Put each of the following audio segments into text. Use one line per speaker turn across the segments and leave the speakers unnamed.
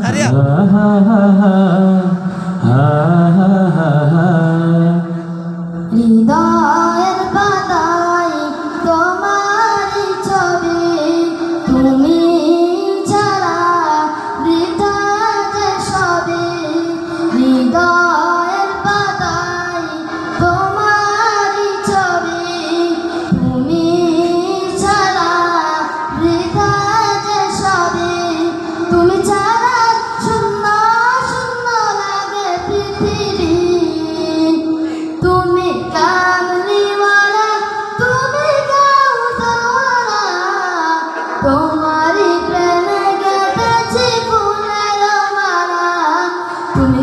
সারিয়া
হৃদয়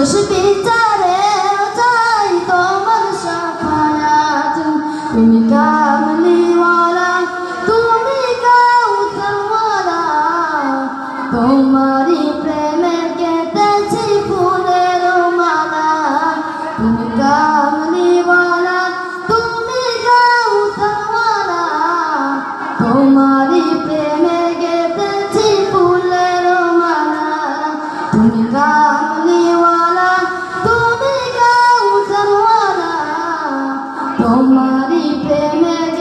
শেষ বিচারে চাই তোমার সাফায়াত। তুমি কামলিওয়ালা, তুমি কাউসারওয়ালা তোমারই প্রেমে কেটেছি ফুলের মালা। তুমি কামলিওয়ালা, তুমি কাউসারওয়ালা তোমারই প্রেমে কেটেছি ফুলের মালা। তুমি আমারই প্রেমে